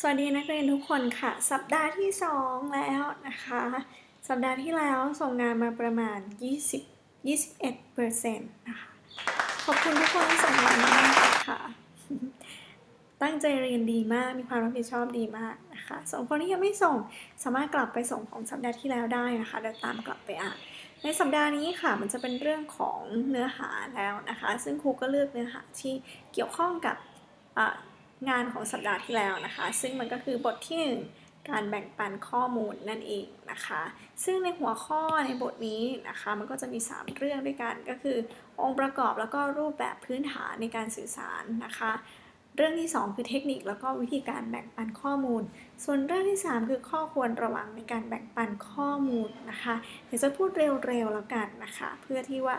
สวัสดีนักเรียนทุกคนค่ะ สัปดาห์ที่ 2 แล้วนะคะ สัปดาห์ที่แล้วส่งงานมาประมาณ 20 21เปอร์เซ็นต์นะคะขอบคุณทุกคนที่ส่งงานมากค่ะ ตั้งใจเรียนดีมากมีความรับผิดชอบดีมากนะคะส่วนคนที่ยังไม่ส่งสามารถกลับไปส่งของสัปดาห์ที่แล้วได้นะคะเดี๋ยวตามกลับไปอ่านในสัปดาห์นี้ค่ะมันจะเป็นเรื่องของเนื้อหาแล้วนะคะ ซึ่งครูก็เลือกเนื้อหาที่เกี่ยวข้องกับ งานของสัปดาห์ที่แล้วนะคะ ซึ่งมันก็คือบทที่ 1 การแบ่งปันข้อมูลนั่นเองนะคะ ซึ่งในหัวข้อในบทนี้นะคะ มันก็จะมี 3 เรื่องด้วยกันก็คือ องค์ประกอบแล้วก็รูปแบบพื้นฐานในการสื่อสารนะคะ เรื่องที่ 2 คือเทคนิคแล้วก็วิธีการแบ่งปันข้อมูล ส่วนเรื่องที่ 3 คือข้อควรระวังในการแบ่งปันข้อมูลนะคะเดี๋ยวจะพูดเร็วๆแล้วกันนะคะ เพื่อที่ว่า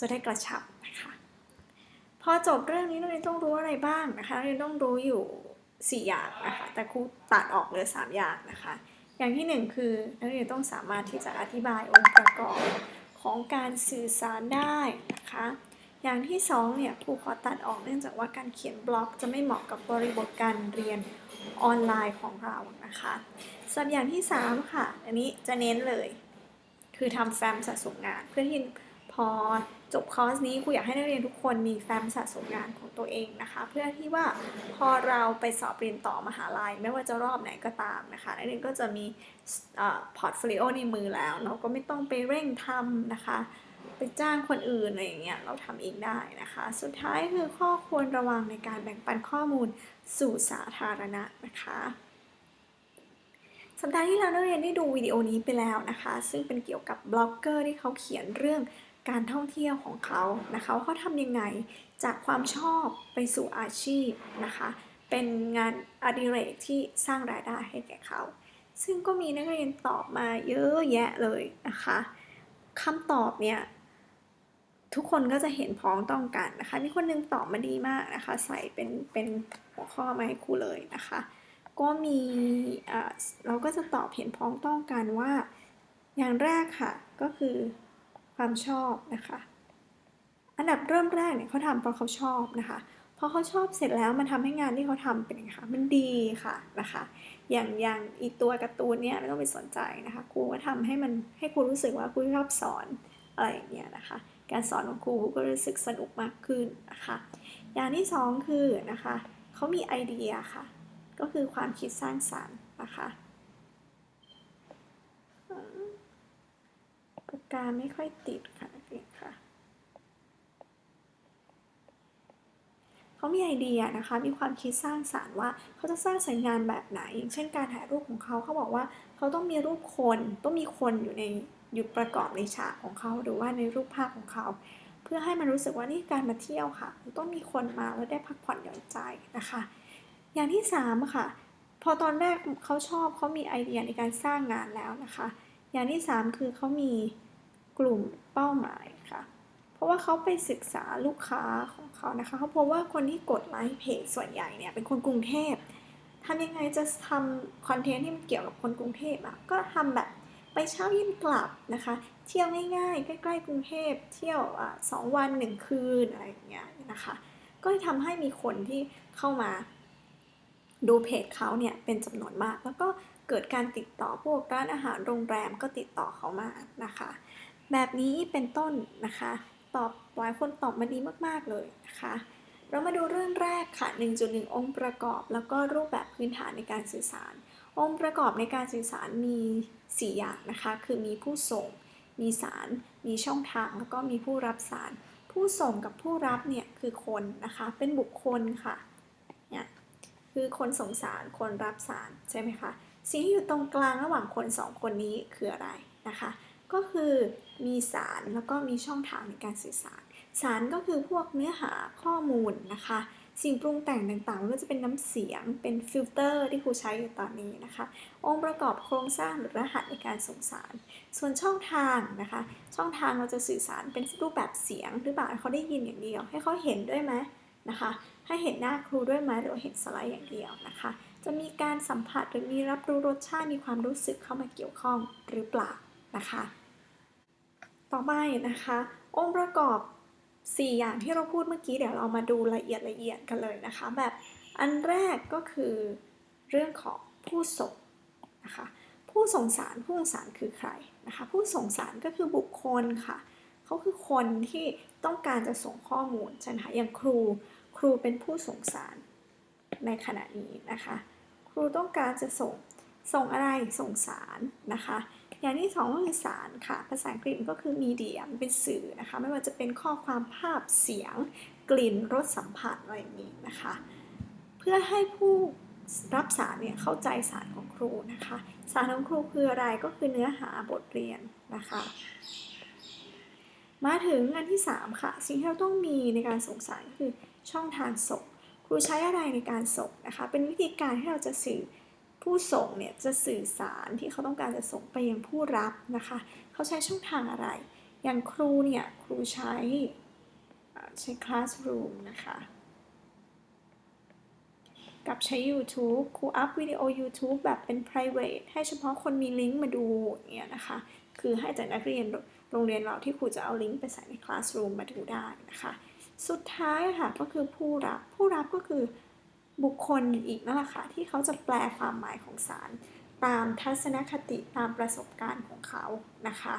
จะได้กระชับนะคะ พอจบเรื่องนี้นักเรียนต้องรู้อะไรบ้างนะคะนักเรียนต้องรู้อยู่ 4 อย่างนะคะแต่ครูตัดออกเหลือ 3 อย่างนะคะ อย่างที่ 1 คือนักเรียนต้องสามารถที่จะอธิบายองค์ประกอบของการสื่อสารได้นะคะอย่างที่2เนี่ยครูขอตัดออกเนื่องจากว่าการเขียนบล็อกจะไม่เหมาะกับบริบทการเรียนออนไลน์ของเรานะคะส่วนอย่างที่ 3 ค่ะ อันนี้จะเน้นเลย คือทำแฟ้มสะสมงานเพื่อที่ พอจบคอร์สนี้ครูอยากให้นักเรียนทุกคนมีแฟ้มสะสมงานของตัวเองนะคะ เพื่อที่ว่าพอเราไปสอบเรียนต่อมหาลัย ไม่ว่าจะรอบไหนก็ตามนะคะนักเรียนก็จะมีพอร์ตโฟลิโอในมือแล้ว เราก็ไม่ต้องไปเร่งทำนะคะ ไปจ้างคนอื่นอะไรอย่างเงี้ยเราทำเองได้นะคะ สุดท้ายคือข้อควรระวังในการแบ่งปันข้อมูลสู่สาธารณะนะคะสัปดาห์ที่แล้วนักเรียนได้ดูวิดีโอนี้ไปแล้วนะคะ ซึ่งเป็นเกี่ยวกับบล็อกเกอร์ที่เขาเขียนเรื่อง การท่องเที่ยวของเขานะคะว่าเขาทำยังไงจากความชอบไปสู่อาชีพนะคะ เป็นงานอดิเรกที่สร้างรายได้ให้แก่เขา ซึ่งก็มีนักเรียนตอบมาเยอะแยะเลยนะคะคำตอบเนี่ยทุกคนก็จะเห็นพ้องต้องกันนะคะ มีคนหนึงตอบมาดีมากนะคะ ใส่เป็นเป็นหัวข้อมาให้ครูเลยนะคะ ก็มีเราก็จะตอบเห็นพ้องต้องกันว่า อย่างแรกค่ะก็คือ ความชอบนะคะ อันดับเริ่มแรกเนี่ยเขาทำเพราะเขาชอบนะคะพอเขาชอบเสร็จแล้วมันทำให้งานที่เขาทำเป็นไงคะมันดีค่ะนะคะ อย่างอย่างอีตัวการ์ตูนเนี่ยไม่ต้องไปสนใจนะคะครูก็ทำให้มันให้ครูรู้สึกว่าครูชอบสอนอะไรอย่างเงี้ยนะคะ การสอนของครูก็รู้สึกสนุกมากขึ้นนะคะ อย่างที่สองคือนะคะเขามีไอเดียค่ะ ก็คือความคิดสร้างสรรค์นะคะ ปากกาไม่ค่อยติดค่ะเรียนค่ะเขามีไอเดียนะคะ มีความคิดสร้างสารรค์ว่าเขาจะสร้างสรรค์งานแบบไหน อย่างเช่นการถ่ายรูปของเขาเขาบอกว่าเขาต้องมีรูปคน ต้องมีคนอยู่ในอยู่ประกอบในฉากของเขา หรือว่าในรูปภาพของเขา เพื่อให้มันรู้สึกว่านี่การมาเที่ยวค่ะ ต้องมีคนมาแล้วได้พักผ่อนหย่อนใจนะคะ อย่างที่3ค่ะ พอตอนแรกเขาชอบเขามีไอเดียในการสร้างงานแล้วนะคะ อย่างที่ 3 คือเขามี ลุ่มเป้าหมายค่ะ เพราะว่าเขาไปศึกษาลูกค้าของเขานะคะเขาพบว่าคนที่กดไลค์เพจส่วนใหญ่เนี่ยเป็นคนกรุงเทพทำยังไงจะทำคอนเทนต์ที่มันเกี่ยวกับคนกรุงเทพอะก็ทำแบบไปเช้าเย็นกลับนะคะ เที่ยวง่ายๆ ใกล้ๆกรุงเทพเที่ยวสองวันหนึ่งคืนอะไรอย่างเงี้ยนะคะ ก็ทำให้มีคนที่เข้ามาดูเพจเขาเนี่ยเป็นจำนวนมาก แล้วก็เกิดการติดต่อพวกร้านอาหารโรงแรมก็ติดต่อเขามานะคะ แบบนี้เป็นต้นนะคะ ตอบหลายคนตอบมาดีมากๆเลยนะคะ เรามาดูเรื่องแรกค่ะ 1.1 องค์ประกอบ แล้วก็รูปแบบพื้นฐานในการสื่อสาร องค์ประกอบในการสื่อสารมี 4 อย่างนะคะ คือมีผู้ส่ง มีสาร มีช่องทาง แล้วก็มีผู้รับสาร ผู้ส่งกับผู้รับเนี่ยคือคนนะคะ เป็นบุคคลค่ะ เนี่ย คือคนส่งสาร คนรับสารใช่ไหมคะ สิ่งที่อยู่ตรงกลางระหว่างคนสองคนนี้คืออะไรนะคะ ก็คือมีสารแล้วก็มีช่องทางในการสื่อสาร สารก็คือพวกเนื้อหาข้อมูลนะคะ สิ่งปรุงแต่งต่างๆก็จะเป็นน้ำเสียงเป็นฟิลเตอร์ที่ครูใช้อยู่ตอนนี้นะคะ องค์ประกอบโครงสร้างหรือรหัสในการส่งสาร ส่วนช่องทางนะคะ ช่องทางเราจะสื่อสารเป็นรูปแบบเสียง หรือเปล่าเขาได้ยินอย่างเดียว ให้เขาเห็นด้วยไหมนะคะ ให้เห็นหน้าครูด้วยไหมหรือเห็นสไลด์อย่างเดียวนะคะ จะมีการสัมผัสหรือมีรับรู้รสชาติมีความรู้สึกเข้ามาเกี่ยวข้องหรือเปล่านะคะ ต่อไปนะคะ องค์ประกอบ 4 อย่างที่เราพูดเมื่อกี้เดี๋ยวเรามาดูละเอียดละเอียดกันเลยนะคะ แบบอันแรกก็คือเรื่องของผู้ส่งนะคะผู้ส่งสารผู้ส่งสารคือใครนะคะผู้ส่งสารก็คือบุคคลค่ะเขาคือคนที่ต้องการจะส่งข้อมูลใช่ไหมคะอย่างครูครูเป็นผู้ส่งสารในขณะนี้นะคะ ครูต้องการจะส่งส่งอะไรส่งสารนะคะ อย่างที่สองก็คือสารค่ะ ภาษาอังกฤษก็คือมีเดียมเป็นสื่อนะคะ ไม่ว่าจะเป็นข้อความภาพเสียง กลิ่นรสสัมผัสอะไรอย่างนี้นะคะ เพื่อให้ผู้รับสารเนี่ยเข้าใจสารของครูนะคะ สารของครูคืออะไรก็คือเนื้อหาบทเรียนนะคะ มาถึงอันที่ 3 ค่ะ สิ่งที่เราต้องมีในการส่งสารก็คือช่องทางส่งครูใช้อะไรในการส่งนะคะ เป็นวิธีการที่เราจะสื่อ ผู้ส่งเนี่ยจะสื่อสารที่เขาต้องการจะส่งไปยังผู้รับนะคะ เขาใช้ช่องทางอะไร อย่างครูเนี่ยครูใช้ใช้ Classroom นะคะ กับใช้ YouTube ครูอัพวิดีโอ YouTube แบบเป็น private ให้เฉพาะคนมีลิงก์มาดูเงี้ยนะคะ คือให้แต่นักเรียนโรงเรียนเราที่ครูจะเอาลิงก์ไปใส่ใน Classroom มาดูได้นะคะ สุดท้ายค่ะก็คือผู้รับ ผู้รับก็คือ บุคคลอีกนั่นแหละค่ะที่เขาจะแปลความหมายของสาร ตามทัศนคติตามประสบการณ์ของเขานะคะ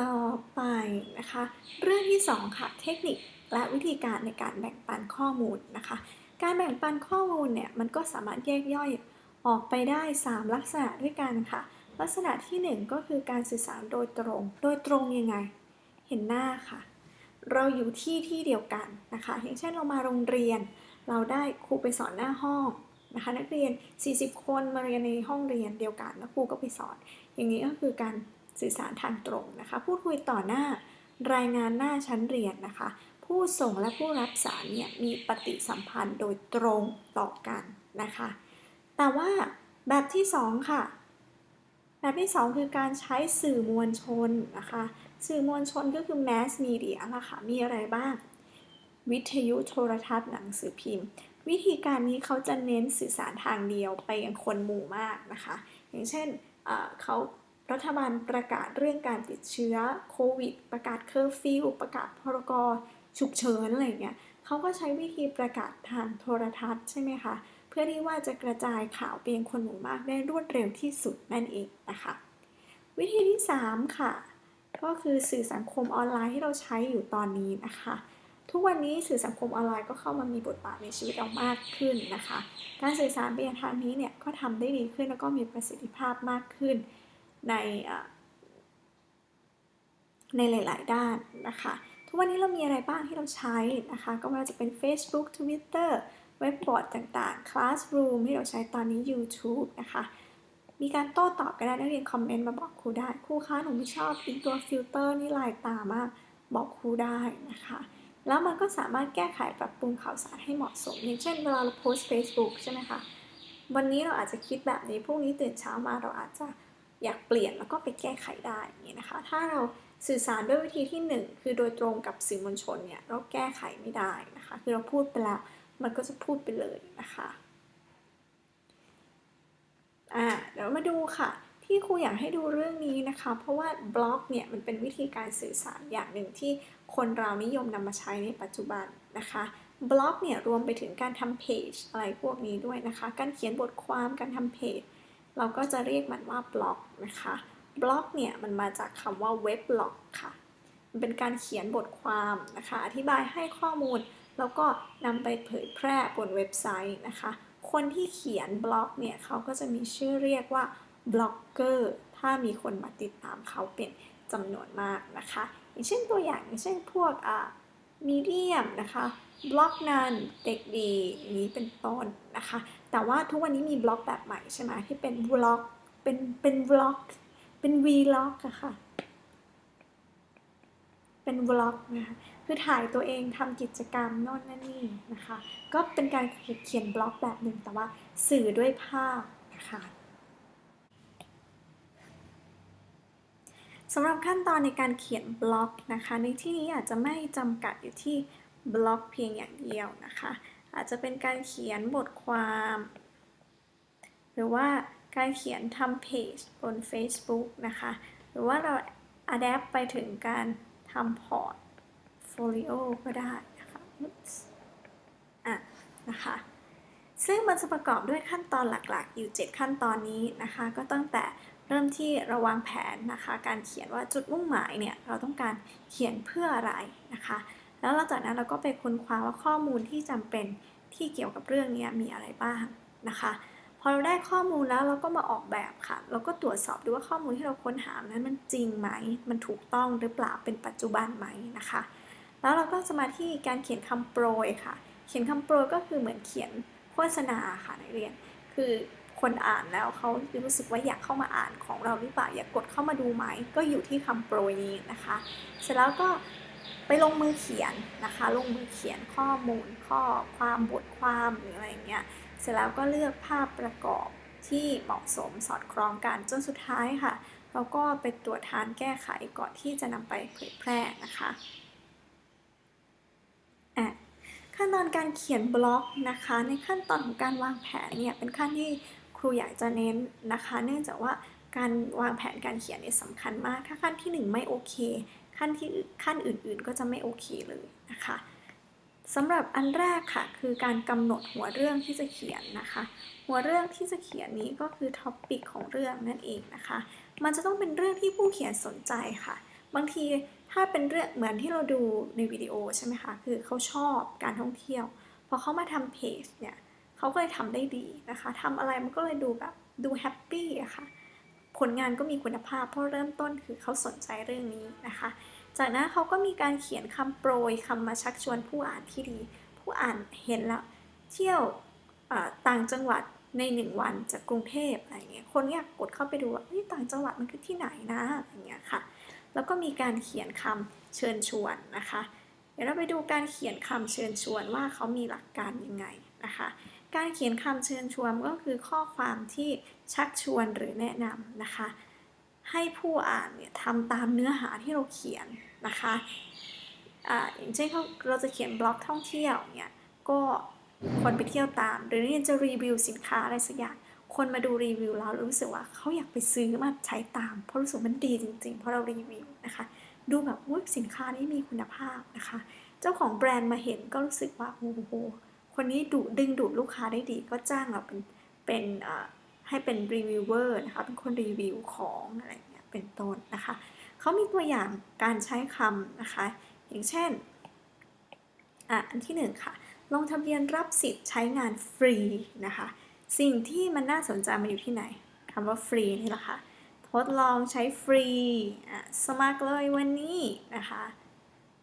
ต่อไปนะคะ เรื่องที่ 2 ค่ะ เทคนิคและวิธีการในการแบ่งปันข้อมูลนะคะ การแบ่งปันข้อมูลเนี่ยมันก็สามารถแยกย่อยออกไปได้ 3 ลักษณะด้วยกันค่ะ ลักษณะที่ 1 ก็คือการสื่อสารโดยตรง โดยตรงยังไง เห็นหน้าค่ะ เราอยู่ที่ที่เดียวกันนะคะ อย่างเช่นเรามาโรงเรียน เราได้ครูไปสอนหน้าห้องนะคะ นักเรียน 40 คนมาเรียนในห้องเรียนเดียวกันแล้วครูก็ไปสอน อย่างนี้ก็คือการสื่อสารทางตรงนะคะ พูดคุยต่อหน้ารายงานหน้าชั้นเรียนนะคะ ผู้ส่งและผู้รับสารเนี่ยมีปฏิสัมพันธ์โดยตรงต่อกันนะคะ แต่ว่าแบบที่ 2 ค่ะ แบบที่ 2 คือการใช้สื่อมวลชนนะคะ สื่อมวลชนก็คือ mass media ละค่ะ มีอะไรบ้าง วิทยุโทรทัศน์หนังสือพิมพ์ วิธีการนี้เขาจะเน้นสื่อสารทางเดียวไปยังคนหมู่มากนะคะ อย่างเช่นเขารัฐบาลประกาศเรื่องการติดเชื้อโควิด ประกาศเคอร์ฟิวประกาศพรกฉุกเฉินอะไรเงี้ยเขาก็ใช้วิธีประกาศทางโทรทัศน์ใช่ไหมคะ เพื่อที่ว่าจะกระจายข่าวไปยังคนหมู่มากได้รวดเร็วที่สุดนั่นเองนะคะ วิธีที่ 3 ค่ะ ก็คือสื่อสังคมออนไลน์ที่เราใช้อยู่ตอนนี้นะคะ ทุกวันนี้สื่อสังคมออนไลน์ก็เข้ามามีบทบาทในชีวิตเรามากขึ้นนะคะ การสื่อสารไปยังทางนี้เนี่ยก็ทำได้ดีขึ้นแล้วก็มีประสิทธิภาพมากขึ้นในในหลาย ๆ ด้านนะคะ ทุกวันนี้เรามีอะไรบ้างที่เราใช้นะคะ ก็ไม่ว่าจะเป็น Facebook Twitter เว็บบอร์ดต่าง ๆ Classroom ที่เราใช้ตอนนี้ YouTube นะคะ มีการโต้ตอบกันได้นักเรียนคอมเมนต์มาบอกครูได้ครูคะหนูไม่ชอบอีตัวฟิลเตอร์นี่ลายตามากบอกครูได้นะคะ แล้วมันก็สามารถแก้ไขปรับปรุงข่าวสารให้เหมาะสม อย่างเช่นเวลาเราโพสต์ Facebook ใช่ไหมคะวันนี้เราอาจจะคิดแบบนี้พรุ่งนี้ตื่นเช้ามาเราอาจจะอยากเปลี่ยนแล้วก็ไปแก้ไขได้นี้นะคะ ถ้าเราสื่อสารด้วยวิธีที่ 1 คือโดยตรงกับสื่อมวลชนเนี่ยเราแก้ไขไม่ได้นะคะ คือเราพูดไปแล้วมันก็จะพูดไปเลยนะคะ อ่าเดี๋ยวมาดูค่ะ ที่ครูอยากให้ดูเรื่องนี้นะคะ เพราะว่าบล็อกเนี่ยมันเป็นวิธีการสื่อสารอย่างหนึ่งที่คนเรานิยมนำมาใช้ในปัจจุบันนะคะบล็อกเนี่ยรวมไปถึงการทำเพจอะไรพวกนี้ด้วยนะคะ การเขียนบทความการทำเพจ เราก็จะเรียกมันว่าบล็อกนะคะบล็อกเนี่ยมันมาจากคำว่าเว็บบล็อกค่ะ มันเป็นการเขียนบทความนะคะ อธิบายให้ข้อมูล แล้วก็นำไปเผยแพร่บนเว็บไซต์นะคะ คนที่เขียนบล็อกเนี่ยเขาก็จะมีชื่อเรียกว่าบล็อกเกอร์ถ้ามีคนมาติดตามเขาเป็นจำนวนมากนะคะ อย่างเช่นตัวอย่างอย่างเช่นพวกอ่ามีเดียมนะคะบล็อกนันเด็กดีนี้เป็นต้นนะคะ แต่ว่าทุกวันนี้มีบล็อกแบบใหม่ใช่ไหมที่เป็นบล็อกเป็นเป็นบล็อกเป็นวีล็อกอะค่ะ เป็นบล็อกนะคะคือถ่ายตัวเองทำกิจกรรมโน่นนั่นนี่นะคะ ก็เป็นการเขียนบล็อกแบบหนึ่งแต่ว่าสื่อด้วยภาพนะคะสำหรับขั้นตอนในการเขียนบล็อกนะคะ ในที่นี้อาจจะไม่จำกัดอยู่ที่บล็อกเพียงอย่างเดียวนะคะ อาจจะเป็นการเขียนบทความ หรือว่าการเขียนทำเพจบน Facebook นะคะ หรือว่าเราอัดแอปไปถึงการ ทำพอร์ตโฟลิโอก็ได้นะคะอะนะคะซึ่งมันจะประกอบด้วยขั้นตอนหลักๆ อยู่ 7 ขั้นตอนนี้นะคะ ก็ตั้งแต่เริ่มที่ระวางแผนนะคะ การเขียนว่าจุดมุ่งหมายเนี่ยเราต้องการเขียนเพื่ออะไรนะคะ แล้วหลังจากนั้นเราก็ไปค้นคว้าว่าข้อมูลที่จำเป็นที่เกี่ยวกับเรื่องนี้มีอะไรบ้างนะคะ พอเราได้ข้อมูลแล้วเราก็มาออกแบบค่ะ เราก็ตรวจสอบดูว่าข้อมูลที่เราค้นหานั้นมันจริงไหม มันถูกต้องหรือเปล่าเป็นปัจจุบันไหมนะคะ แล้วเราก็จะมาที่การเขียนคำโปรยค่ะ เขียนคำโปรยก็คือเหมือนเขียนโฆษณาค่ะนักเรียน คือคนอ่านแล้วเขารู้สึกว่าอยากเข้ามาอ่านของเราหรือเปล่าอยากกดเข้ามาดูไหมก็อยู่ที่คำโปรยนี้นะคะ เสร็จแล้วก็ไปลงมือเขียนนะคะ ลงมือเขียนข้อมูลข้อความบทความหรืออะไรเงี้ย เสร็จแล้วก็เลือกภาพประกอบที่เหมาะสมสอดคล้องกันจนสุดท้ายค่ะ เราก็ไปตรวจทานแก้ไขก่อนที่จะนำไปเผยแพร่นะคะอะขั้นตอนการเขียนบล็อกนะคะ ในขั้นตอนของการวางแผนเนี่ยเป็นขั้นที่ครูอยากจะเน้นนะคะ เนื่องจากว่าการวางแผนการเขียนเนี่ยสำคัญมาก ถ้าขั้นที่ 1 ไม่โอเค ขั้นที่ขั้นอื่นๆก็จะไม่โอเคเลยนะคะ สำหรับอันแรกค่ะ คือการกำหนดหัวเรื่องที่จะเขียนนะคะ หัวเรื่องที่จะเขียนนี้ก็คือท็อปปิกของเรื่องนั่นเองนะคะ มันจะต้องเป็นเรื่องที่ผู้เขียนสนใจค่ะ บางทีถ้าเป็นเรื่องเหมือนที่เราดูในวิดีโอใช่ไหมคะ คือเขาชอบการท่องเที่ยวพอเขามาทำเพจเนี่ยเขาก็เลยทำได้ดีนะคะทำอะไรมันก็เลยดูแบบดูแฮปปี้อะค่ะผลงานก็มีคุณภาพเพราะเริ่มต้นคือเขาสนใจเรื่องนี้นะคะ จากนั้นเขาก็มีการเขียนคำโปรยคำมาชักชวนผู้อ่านที่ดี ผู้อ่านเห็นแล้วเที่ยวต่างจังหวัดในหนึ่งวันจากกรุงเทพอะไรเงี้ยคนอยากกดเข้าไปดูว่าต่างจังหวัดมันคือที่ไหนนะอย่างเงี้ยค่ะ แล้วก็มีการเขียนคำเชิญชวนนะคะ เดี๋ยวเราไปดูการเขียนคำเชิญชวนว่าเขามีหลักการยังไงนะคะการเขียนคำเชิญชวนก็คือข้อความที่ชักชวนหรือแนะนำนะคะ ให้ผู้อ่านเนี่ยทำตามเนื้อหาที่เราเขียนนะคะอ่าอย่างเช่นเราจะเขียนบล็อกท่องเที่ยวเนี่ยก็คนไปเที่ยวตาม หรือเนี่ยจะรีวิวสินค้าอะไรสักอย่างคนมาดูรีวิวแล้วรู้สึกว่าเขาอยากไปซื้อมาใช้ตาม เพราะรู้สึกมันดีจริง ๆ เพราะเรารีวิวนะคะ ดูแบบว่าสินค้านี้มีคุณภาพนะคะ เจ้าของแบรนด์มาเห็นก็รู้สึกว่าโอ้โหคนนี้ดูดึงดูดลูกค้าได้ดีก็จ้างเราเป็นเป็น ให้เป็นรีวิวเวอร์นะคะเป็นคนรีวิวของอะไรเงี้ยเป็นต้นนะคะเขามีตัวอย่างการใช้คำนะคะ อย่างเช่นอะอันที่หนึ่งค่ะ ลงทะเบียนรับสิทธิ์ใช้งานฟรีนะคะ สิ่งที่มันน่าสนใจมันอยู่ที่ไหนคำว่าฟรีนี่แหละค่ะทดลองใช้ฟรีอะสมัครเลยวันนี้นะคะ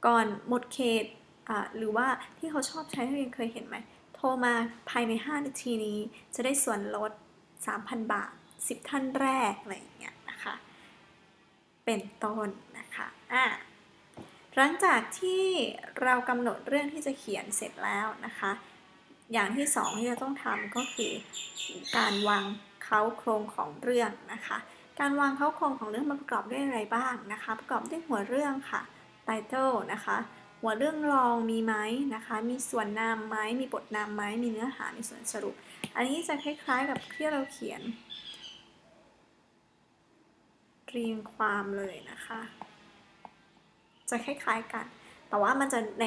ก่อนหมดเขตอะหรือว่าที่เขาชอบใช้ที่เคยเห็นไหม โทรมาภายใน 5 นาทีนี้จะได้ส่วนลด 3,000 บาท 10 ท่านแรกอะไรอย่างเงี้ยนะคะ เป็นต้นนะคะอะหลังจากที่เรากำหนดเรื่องที่จะเขียนเสร็จแล้วนะคะ อย่างที่สองที่เราต้องทำก็คือการวางเค้าโครงของเรื่องนะคะ การวางเค้าโครงของเรื่องมันประกอบด้วยอะไรบ้างนะคะ ประกอบด้วยหัวเรื่องค่ะ title นะคะหัวเรื่องรองมีไหมนะคะ มีส่วนนำไหมมีบทนำไหมมีเนื้อหา มีส่วนสรุป อันนี้จะคล้ายๆกับที่เราเขียน เรียงความเลยนะคะ จะคล้ายๆกัน แต่ว่ามันจะใน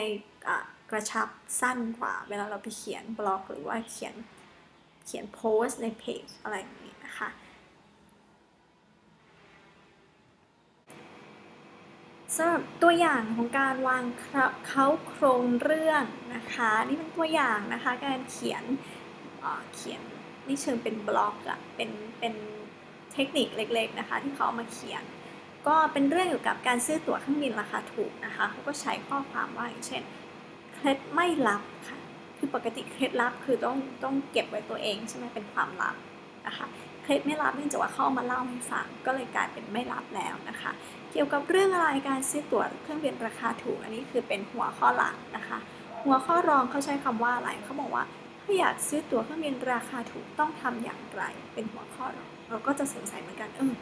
กระชับสั้นกว่า เวลาเราไปเขียนบล็อกหรือว่าเขียนเขียนโพสในเพจอะไรอย่างนี้นะคะสำหรับตัวอย่างของการวางเขาโครงเรื่องนะคะ นี่เป็นตัวอย่างนะคะ การเขียน เขียนนี่เชิงเป็นบล็อกอะเป็นเป็นเทคนิคเล็กๆนะคะที่เขาเอามาเขียน ก็เป็นเรื่องเกี่ยวกับการซื้อตั๋วเครื่องบินราคาถูกนะคะเขาก็ใช้ข้อความว่าอย่างเช่นเคล็ดไม่ลับค่ะคือปกติเคล็ดลับคือต้องต้องเก็บไว้ตัวเองใช่ไหมเป็นความลับนะคะเคล็ดไม่ลับเนื่องจากว่าเขาเอามาเล่าให้ฟังก็เลยกลายเป็นไม่ลับแล้วนะคะ เกี่ยวกับเรื่องอะไรการซื้อตั๋วเครื่องบินราคาถูกอันนี้คือเป็นหัวข้อหลักนะคะ หัวข้อรองเขาใช้คำว่าอะไรเขาบอกว่า ถ้าอยากซื้อตั๋วเครื่องบินราคาถูกต้องทำอย่างไร เป็นหัวข้อรองเราก็จะสงสัยเหมือนกันเออ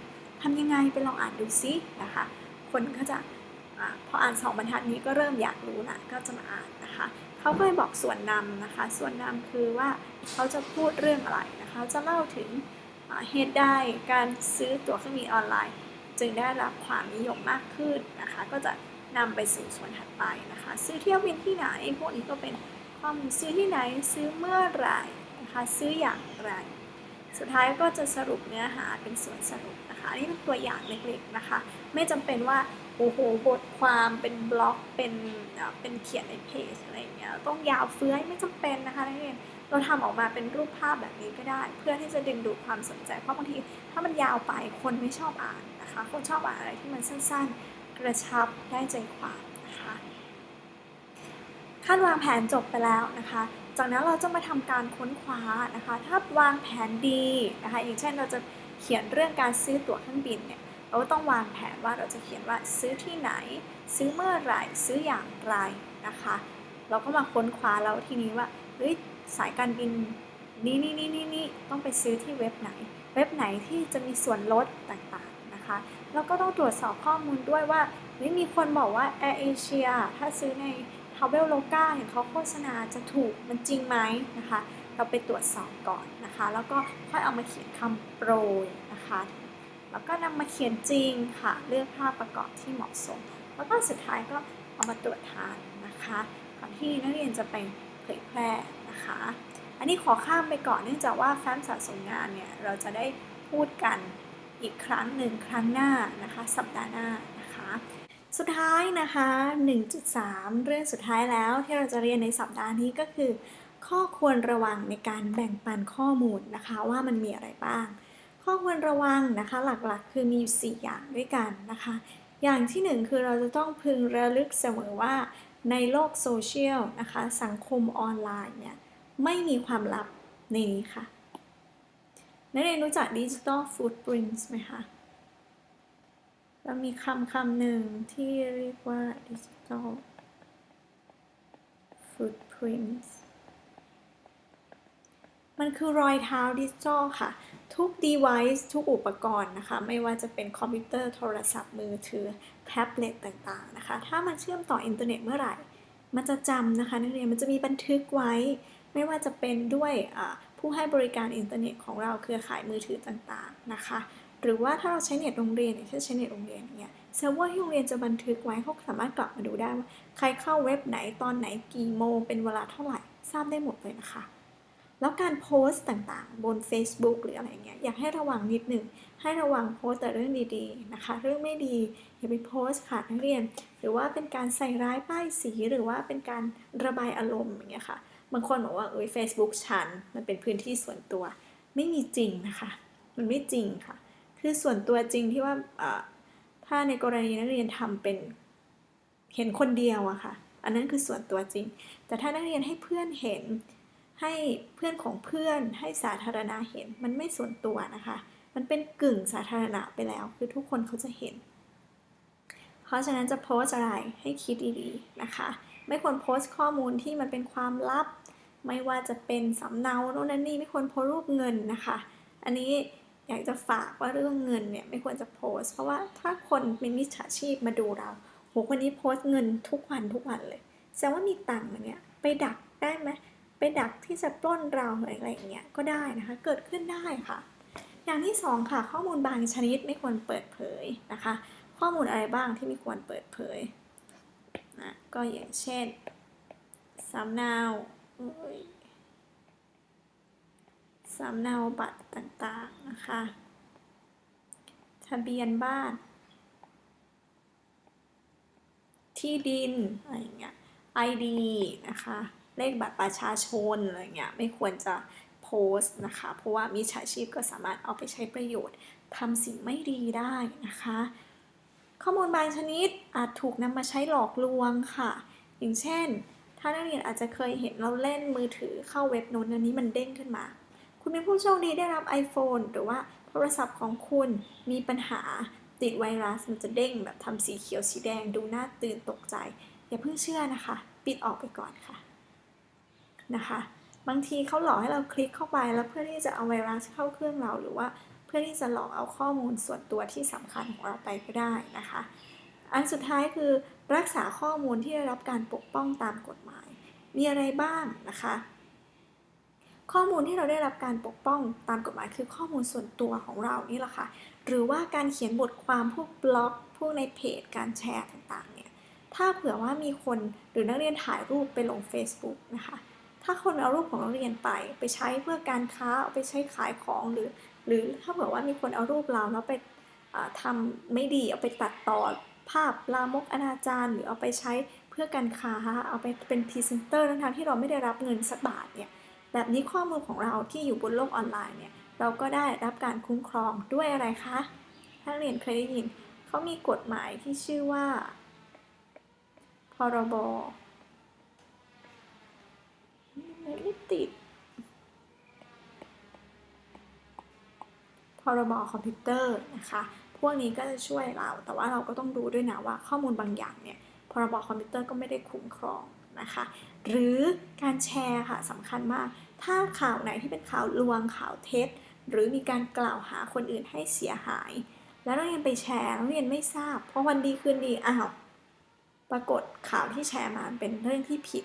ทำยังไงไปลองอ่านดูซินะคะ คนก็จะอพออ่านสองบรรทัดนี้ก็เริ่มอยากรู้ละก็จะมาอ่านนะคะเขาก็เลยบอกส่วนนำนะคะ ส่วนนำคือว่าเขาจะพูดเรื่องอะไรนะคะจะเล่าถึงเหตุใดการซื้อตั๋วเครื่องบินออนไลน์ จึงได้รับความนิยมมากขึ้นนะคะ ก็จะนำไปสู่ส่วนถัดไปนะคะ ซื้อเที่ยวบินที่ไหนพวกนี้ก็เป็น ข้อมูลซื้อที่ไหนซื้อเมื่อไหร่นะคะซื้ออย่างไร สุดท้ายก็จะสรุปเนื้อหาเป็นส่วนสรุปนะคะนนี้เป็นตัวอย่างเล็กๆนะคะ ไม่จำเป็นว่าโอ้โหบทความเป็นบล็อกเป็นเอ่อเป็นเขียนในเพจอะไรอย่างเงี้ยต้องยาวเฟื้อยไม่จำเป็นนะคะนักเรียนเราทำออกมาเป็นรูปภาพแบบนี้ก็ได้ เพื่อที่จะดึงดูดความสนใจเพราะบางทีถ้ามันยาวไปคนไม่ชอบอ่านนะคะ คนชอบอ่านอะไรที่มันสั้นๆ กระชับได้ใจความนะคะ ขั้นวางแผนจบไปแล้วนะคะ จากนั้นเราจะมาทำการค้นคว้านะคะ ถ้าวางแผนดีนะคะ อย่างเช่นเราจะเขียนเรื่องการซื้อตั๋วเครื่องบินเนี่ย เราก็ต้องวางแผนว่าเราจะเขียนว่าซื้อที่ไหน ซื้อเมื่อไหร่ ซื้ออย่างไรนะคะ เราก็มาค้นคว้าแล้วทีนี้ว่า เฮ้ย สายการบินนี่นี่นี่นี่นี่ต้องไปซื้อที่เว็บไหน เว็บไหนที่จะมีส่วนลดต่างๆนะคะ แล้วก็ต้องตรวจสอบข้อมูลด้วยว่าเฮ้ยมีคนบอกว่า Air Asia ถ้าซื้อใน t r a v e l o g a เห็นเขาโฆษณาจะถูกมันจริงไหมนะคะ เราไปตรวจสอบก่อนนะคะ แล้วก็ค่อยเอามาเขียนคำโปรยนะคะแล้วก็นำมาเขียนจริงค่ะ เลือกภาพประกอบที่เหมาะสม แล้วก็สุดท้ายก็เอามาตรวจทานนะคะก่อนที่นักเรียนจะไปเผยแพร่นะคะ อันนี้ขอข้ามไปก่อนเนื่องจากว่าแฟ้มสะสมงานเนี่ยเราจะได้พูดกันอีกครั้งหนึ่งครั้งหน้านะคะ สัปดาห์หน้า สุดท้ายนะคะ 1.3 เรื่องสุดท้ายแล้วที่เราจะเรียนในสัปดาห์นี้ก็คือ ข้อควรระวังในการแบ่งปันข้อมูลนะคะว่ามันมีอะไรบ้าง ข้อควรระวังนะคะหลักๆ คือมีอยู่ 4 อย่างด้วยกันนะคะ อย่างที่ 1 คือเราจะต้องพึงระลึกเสมอว่าในโลกโซเชียลนะคะสังคมออนไลน์เนี่ยไม่มีความลับในนี้ค่ะนักเรียนรู้จักดิจิ t a ลฟู o ด p r i n t ไหมคะ แล้วมีคำคำหนึ่งที่เรียกว่าดิจิ t a ลฟูด p r i n t มันคือรอยเท้าดิจิทัลค่ะ ทุก device ทุกอุปกรณ์นะคะ ไม่ว่าจะเป็นคอมพิวเตอร์โทรศัพท์มือถือ แท็บเล็ตต่างๆนะคะ ถ้ามันเชื่อมต่ออินเทอร์เน็ตเมื่อไหร่ มันจะจำนะคะนักเรียนมันจะมีบันทึกไว้ ไม่ว่าจะเป็นด้วยผู้ให้บริการอินเทอร์เน็ตของเราเครือข่ายมือถือต่างๆนะคะ หรือว่าถ้าเราใช้เน็ตโรงเรียนอย่างเช่นใช้เน็ตโรงเรียนอย่างเงี้ยเซิร์ฟเวอร์ที่โรงเรียนจะบันทึกไว้เขาสามารถกลับมาดูได้ว่าใครเข้าเว็บไหนตอนไหนกี่โมงเป็นเวลาเท่าไหร่ทราบได้หมดเลยนะคะ แล้วการโพสต์ต่างๆ บน Facebook หรืออะไรเงี้ยอยากให้ระวังนิดหนึ่งให้ระวังโพสต์แต่เรื่องดีๆนะคะ เรื่องไม่ดีอย่าไปโพสต์ค่ะนักเรียน หรือว่าเป็นการใส่ร้ายป้ายสีหรือว่าเป็นการระบายอารมณ์อย่างเงี้ยค่ะบางคนบอกว่าเอ้ย Facebook ฉันมันเป็นพื้นที่ส่วนตัว ไม่มีจริงนะคะ มันไม่จริงค่ะ คือส่วนตัวจริงที่ว่าถ้าในกรณีนักเรียนทำเป็นเห็นคนเดียวอะค่ะ อันนั้นคือส่วนตัวจริง แต่ถ้านักเรียนให้เพื่อนเห็น ให้เพื่อนของเพื่อนให้สาธารณะเห็นมันไม่ส่วนตัวนะคะ มันเป็นกึ่งสาธารณะไปแล้ว คือทุกคนเขาจะเห็น เพราะฉะนั้นจะโพสอะไรให้คิดดีๆนะคะ ไม่ควรโพสข้อมูลที่มันเป็นความลับ ไม่ว่าจะเป็นสำเนาโน่นนั่นนี่ไม่ควรโพสรูปเงินนะคะ อันนี้ อยากจะฝากว่าเรื่องเงินเนี่ยไม่ควรจะโพสเพราะว่าถ้าคนเป็นมิจฉาชีพมาดูเราโหคนนี้โพสเงินทุกวันทุกวันเลยแสดงว่ามีตังค์เนี่ยไปดักได้ไหมไปดักที่จะปล้นเราอะไรอย่างเงี้ยก็ได้นะคะ เกิดขึ้นได้ค่ะ อย่างที่สองค่ะ ข้อมูลบางชนิดไม่ควรเปิดเผยนะคะ ข้อมูลอะไรบ้างที่ไม่ควรเปิดเผยนะก็อย่างเช่นสำเนาอ สำเนาบัตรต่างๆนะคะ ทะเบียนบ้าน ที่ดินอะไรอย่างเงี้ย ID นะคะ เลขบัตรประชาชนอะไรเงี้ยไม่ควรจะโพสต์นะคะ เพราะว่ามิจฉาชีพก็สามารถเอาไปใช้ประโยชน์ทำสิ่งไม่ดีได้นะคะ ข้อมูลบางชนิดอาจถูกนำมาใช้หลอกลวงค่ะ อย่างเช่น ถ้านักเรียนอาจจะเคยเห็นเราเล่นมือถือเข้าเว็บโน้นอันนี้มันเด้งขึ้นมา คุณเป็นผู้โชคดีได้รับ iPhone หรือว่าโทรศัพท์ของคุณมีปัญหาติดไวรัสมันจะเด้งแบบทำสีเขียวสีแดงดูน่าตื่นตกใจ อย่าเพิ่งเชื่อนะคะ ปิดออกไปก่อนค่ะนะคะ บางทีเขาหลอกให้เราคลิกเข้าไปแล้วเพื่อที่จะเอาไวรัสเข้าเครื่องเราหรือว่าเพื่อที่จะหลอกเอาข้อมูลส่วนตัวที่สำคัญของเราไปก็ได้นะคะ อันสุดท้ายคือรักษาข้อมูลที่ได้รับการปกป้องตามกฎหมาย มีอะไรบ้างนะคะ ข้อมูลที่เราได้รับการปกป้องตามกฎหมายคือข้อมูลส่วนตัวของเรานี่แหละค่ะ หรือว่าการเขียนบทความพวกบล็อกพวกในเพจ การแชร์ต่างๆเนี่ย ถ้าเผื่อว่ามีคนหรือนักเรียนถ่ายรูปไปลง Facebook นะคะ ถ้าคนเอารูปของนักเรียนไปไปใช้เพื่อการค้าเอาไปใช้ขายของหรือ หรือถ้าเผื่อว่ามีคนเอารูปเราแล้วไปอ่าทำไม่ดีเอาไปตัดต่อภาพลามกอนาจารหรือเอาไปใช้เพื่อการค้าเอาไปเป็นพรีเซนเตอร์ทั้งที่เราไม่ได้รับเงินสักบาทเนี่ย แบบนี้ข้อมูลของเราที่อยู่บนโลกออนไลน์เนี่ยเราก็ได้รับการคุ้มครองด้วยอะไรคะถ้าเรียนเคยได้ยินเขามีกฎหมายที่ชื่อว่า พรบไม่ติดพรบคอมพิวเตอร์นะคะ พวกนี้ก็จะช่วยเรา แต่ว่าเราก็ต้องดูด้วยนะว่าข้อมูลบางอย่างเนี่ย พรบคอมพิวเตอร์ก็ไม่ได้คุ้มครอง นะคะ หรือการแชร์ค่ะสำคัญมาก ถ้าข่าวไหนที่เป็นข่าวลวงข่าวเท็จ หรือมีการกล่าวหาคนอื่นให้เสียหาย แล้วนักเรียนไปแชร์นักเรียนไม่ทราบ เพราะวันดีคืนดีอ้าวปรากฏข่าวที่แชร์มาเป็นเรื่องที่ผิด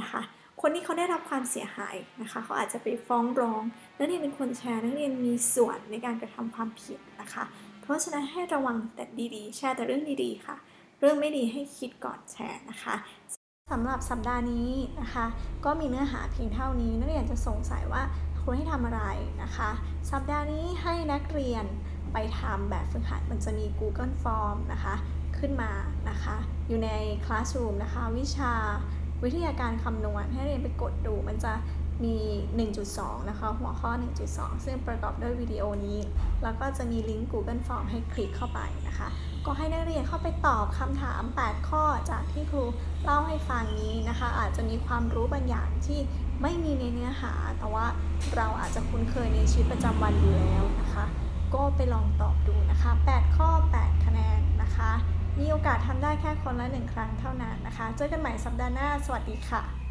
นะคะ คนที่เขาได้รับความเสียหายนะคะ เขาอาจจะไปฟ้องร้องนักเรียนเป็นคนแชร์นักเรียนมีส่วนในการกระทำความผิดนะคะ เพราะฉะนั้นให้ระวังแต่ดีๆ แชร์แต่เรื่องดีๆค่ะ เรื่องไม่ดีให้คิดก่อนแชร์นะคะ สำหรับสัปดาห์นี้นะคะ ก็มีเนื้อหาเพียงเท่านี้นักเรียนจะสงสัยว่าควรให้ทำอะไรนะคะ สัปดาห์นี้ให้นักเรียนไปทำแบบฝึกหัดมันจะมี Google Form นะคะขึ้นมานะคะ อยู่ใน Classroom นะคะ วิชาวิทยาการคำนวณให้เรียนไปกดดูมันจะมี 1.2 นะคะ หัวข้อ 1.2 ซึ่งประกอบด้วยวิดีโอนี้ แล้วก็จะมีลิงก์ Google Form ให้คลิกเข้าไปนะคะ ก็ให้นักเรียนเข้าไปตอบคำถาม 8 ข้อจากที่ครูเล่าให้ฟังนี้นะคะ อาจจะมีความรู้บางอย่างที่ไม่มีในเนื้อหา แต่ว่าเราอาจจะคุ้นเคยในชีวิตประจำวันอยู่แล้วนะคะ ก็ไปลองตอบดูนะคะ 8 ข้อ 8 คะแนนนะคะ มีโอกาสทำได้แค่คนละหนึ่งครั้งเท่านั้นนะคะ เจอกันใหม่สัปดาห์หน้า สวัสดีค่ะ